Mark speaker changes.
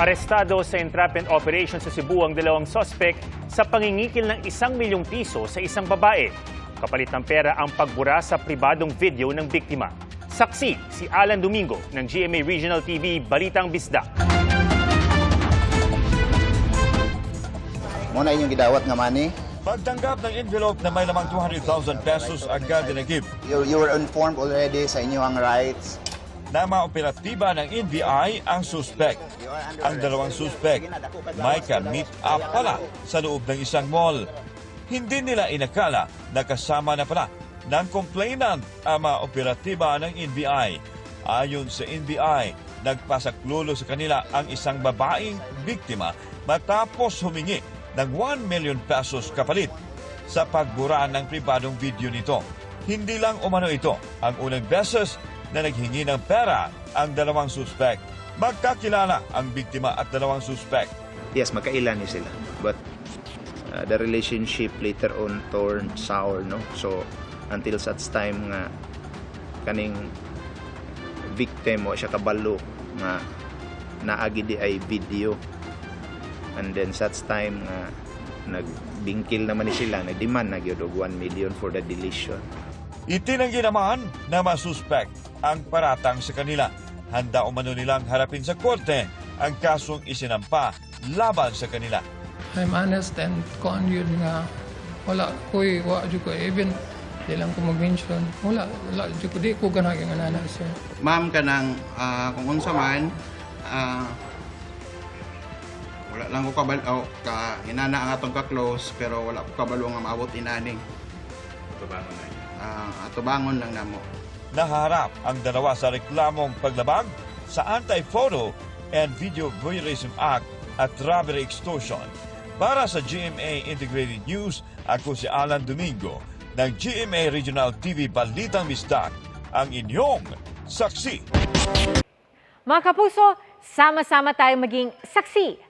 Speaker 1: Arestado sa entrapment operation sa Cebu ang dalawang sospek sa pangingikil ng isang milyong piso sa isang babae. Kapalit ng pera ang pagbura sa pribadong video ng biktima. Saksi si Alan Domingo ng GMA Regional TV Balitang Bisda.
Speaker 2: Muna inyong gidawat nga money.
Speaker 3: Pagtanggap ng envelope na may lamang 200,000 pesos agad dinagib
Speaker 2: You, you were informed already sa inyong rights.
Speaker 3: Na maoperatiba ng NBI ang suspect. Ang dalawang suspect may ka-meet up pala sa loob ng isang mall. Hindi nila inakala na kasama na pala ng complainant ang maoperatiba ng NBI. Ayon sa NBI, nagpasaklulo sa kanila ang isang babaeng biktima matapos humingi ng 1 million pesos kapalit sa pagbura ng pribadong video nito. Hindi lang umano ito ang unang beses na naghingi ng pera ang dalawang suspect. Magkakilala ang biktima at dalawang suspect.
Speaker 2: Yes, magkailan ni sila. But uh, the relationship later on turned sour, no? So, until such time nga kaning victim o siya kabalo nga naagi di ay video and then such time nga nagbingkil naman ni sila nagdemand na gyud og 1 million for the deletion
Speaker 3: Itinanggi naman na masuspect ang paratang sa kanila. Handa umano nilang harapin sa korte ang kasong isinampa laban sa kanila.
Speaker 4: I'm honest and yun nga wala ko'y wa ko even di lang ko mag-mention. Wala wala jud ko di ko ganag nga nana sir.
Speaker 5: Ma'am ka ng ah, kung unsa man ah, wala lang ko kabal oh, ka inana ang atong ka close pero wala ko kabalo nga maabot inaning tubangon na atubangon lang namo
Speaker 3: Naharap ang dalawa sa reklamong paglabag sa Anti-Photo and Video Voyeurism Act at robbery extortion. Para sa GMA Integrated News, ako si Alan Domingo ng GMA Regional TV Balitang Misdak, ang inyong saksi.
Speaker 6: Mga kapuso, sama-sama tayong maging saksi.